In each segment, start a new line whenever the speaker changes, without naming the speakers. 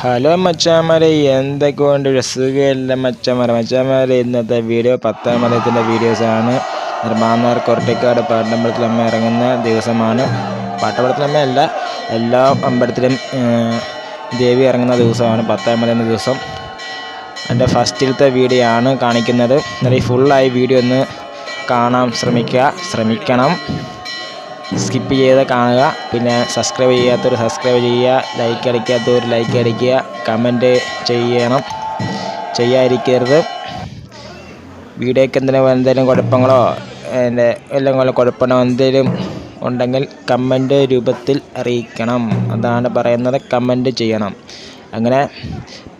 Hello മച്ചാമാരെ എന്തൊക്കെയുണ്ട്? സുഖമില്ല മച്ചാമാരെ. മച്ചാമാരെ ഇന്നത്തെ വീഡിയോ പത്താം മലയത്തിന്റെ വീഡിയോസാണ്. മാന്നാർ കൊരട്ടിക്കാട് പാട്ടമ്പലത്തിലമ്മ ഇറങ്ങുന്ന ദിവസമാണ്. പാട്ടമ്പലത്തിലമ്മ അല്ല എല്ലാ അമ്പലത്തിലും ദേവി ഇറങ്ങുന്ന ദിവസമാണ് പത്താം മല എന്ന ദിവസം. എന്റെ ഫസ്റ്റിലത്തെ വീഡിയോ ആണ് കാണിക്കുന്നത്. എന്നാൽ ഫുള്ളായി വീഡിയോ ഒന്ന് കാണാൻ ശ്രമിക്കുക. ശ്രമിക്കണം. സ്കിപ്പ് ചെയ്ത് കാണുക. പിന്നെ സബ്സ്ക്രൈബ് ചെയ്യാത്തവർ സബ്സ്ക്രൈബ് ചെയ്യുക. ലൈക്ക് അടിക്കാത്തവർ ലൈക്ക് അടിക്കുക. കമന്റ് ചെയ്യണം. ചെയ്യാതിരിക്കരുത്. വീഡിയോയ്ക്ക് എന്തെങ്കിലും എന്തെങ്കിലും കുഴപ്പങ്ങളോ എന്റെ എല്ലാം വല്ല കുഴപ്പമോ എന്തെങ്കിലും ഉണ്ടെങ്കിൽ കമന്റ് രൂപത്തിൽ അറിയിക്കണം. അതാണ് പറയുന്നത്. കമന്റ് ചെയ്യണം. അങ്ങനെ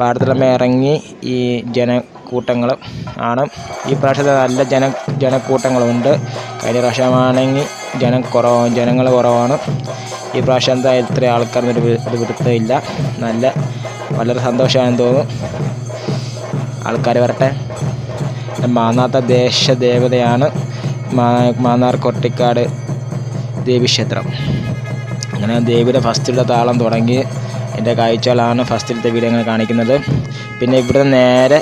പാടത്തിലമ്മ ഇറങ്ങി ഈ ജനക്കൂട്ടങ്ങൾ ആണ്. ഈ പ്രാവശ്യത്തെ നല്ല ജന ജനക്കൂട്ടങ്ങളുണ്ട്. കഴിഞ്ഞ പ്രാവശ്യമാണെങ്കിൽ ജനം കുറവ് ജനങ്ങൾ കുറവാണ്. ഈ പ്രാവശ്യം എന്താ ഇത്ര ആൾക്കാരൊന്നും ഒരു നല്ല വളരെ സന്തോഷമാണെന്ന് തോന്നുന്നു. ആൾക്കാർ വരട്ടെ. മാന്നാത്ത ദേശ ദേവതയാണ് മാന്നാർ കൊട്ടിക്കാട് ദേവീക്ഷേത്രം. അങ്ങനെ ദേവിയുടെ ഫസ്റ്റിലെ താളം തുടങ്ങി എന്റെ കാഴ്ചകളാണ് ഫസ്റ്റിലത്തെ വീഡിയോ അങ്ങനെ കാണിക്കുന്നത്. പിന്നെ ഇവിടുന്ന് നേരെ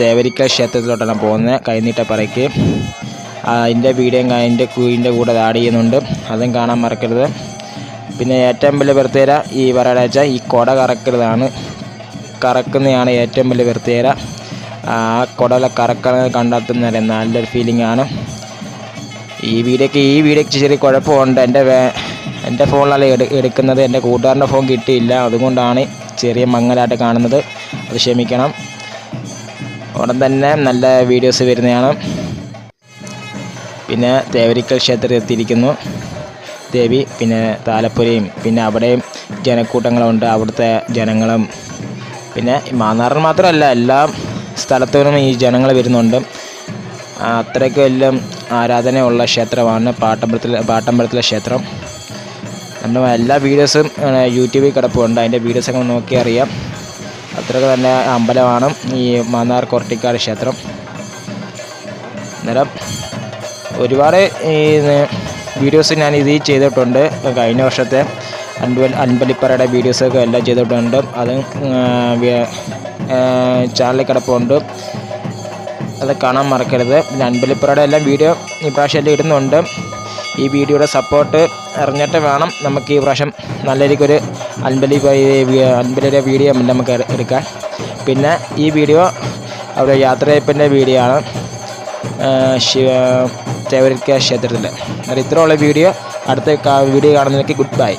തേവരിക്കൽ ക്ഷേത്രത്തിലോട്ടാണ് പോകുന്നത് കൈനീട്ടപ്പറയ്ക്ക് അതിന്റെ വീഡിയോ അതിന്റെ കുഴിന്റെ കൂടെ ആഡ് ചെയ്യുന്നുണ്ട്. അതും കാണാൻ മറക്കരുത്. പിന്നെ ഏറ്റവും വലിയ പ്രത്യേകത ഈ പറയുക ഈ കുട കറക്കരുതാണ്. കറക്കുന്നതാണ് ഏറ്റവും വലിയ പ്രത്യേകത. ആ കുടല കറക്കുന്നത് കണ്ടെത്തുന്ന നല്ലൊരു ഫീലിംഗ് ആണ്. ഈ വീഡിയോക്ക് ഈ വീഡിയോക്ക് ചെറിയ കുഴപ്പമുണ്ട്. എന്റെ എന്റെ ഫോണിലല്ല എടു എടുക്കുന്നത്. എന്റെ കൂട്ടുകാരന്റെ ഫോൺ കിട്ടിയില്ല. അതുകൊണ്ടാണ് ചെറിയ മങ്ങലായിട്ട് കാണുന്നത്. അത് ക്ഷമിക്കണം. ഉടൻ തന്നെ നല്ല വീഡിയോസ് വരുന്നതാണ്. പിന്നെ തേവരിക്കൽ ക്ഷേത്രത്തിൽ എത്തിയിരിക്കുന്നു ദേവി പിന്നെ താലപ്പുരയും പിന്നെ അവിടെയും ജനക്കൂട്ടങ്ങളുണ്ട്. അവിടുത്തെ ജനങ്ങളും. പിന്നെ മാന്നാറിൽ മാത്രമല്ല എല്ലാ സ്ഥലത്തു നിന്നും ഈ ജനങ്ങൾ വരുന്നുണ്ട്. അത്രയ്ക്ക് എല്ലാം ആരാധനയുള്ള ക്ഷേത്രമാണ്. പാട്ടമ്പലത്തിലെ പാട്ടമ്പലത്തിലെ ക്ഷേത്രം. നമ്മുടെ എല്ലാ വീഡിയോസും യൂട്യൂബിൽ കിടപ്പുണ്ട്. അതിന്റെ വീഡിയോസൊക്കെ നോക്കി അറിയാം. അത്രയൊക്കെ തന്നെ അമ്പലമാണ് ഈ മാന്നാർ കൊറട്ടിക്കാട് ക്ഷേത്രം. അന്നേരം ഒരുപാട് ഈ വീഡിയോസ് ഞാൻ ഇതിൽ ചെയ്തിട്ടുണ്ട്. കഴിഞ്ഞ വർഷത്തെ അൻപൽ അൻപലിപ്പറയുടെ വീഡിയോസൊക്കെ എല്ലാം ചെയ്തിട്ടുണ്ട്. അത് ചാനലിൽ കിടപ്പുണ്ട്. അത് കാണാൻ മറക്കരുത്. അൻപലിപ്പറയുടെ എല്ലാം വീഡിയോ ഈ പ്രാവശ്യം എല്ലാം ഇടുന്നുണ്ട്. ഈ വീഡിയോയുടെ സപ്പോർട്ട് അറിഞ്ഞിട്ട് വേണം നമുക്ക് ഈ പ്രാവശ്യം നല്ല രീതിക്കൊരു അൻപലി അൻപലിയുടെ വീഡിയോ നമുക്ക് എട്- എടുക്കാൻ. പിന്നെ ഈ വീഡിയോ അവിടെ യാത്രയപ്പിന്റെ വീഡിയോ ആണ്. ശിവ തേവരിക്ക ക്ഷേത്രത്തിൽ എന്നാൽ ഇത്രയുള്ള വീഡിയോ. അടുത്ത വീഡിയോ കാണുന്നതിലേക്ക് ഗുഡ് ബൈ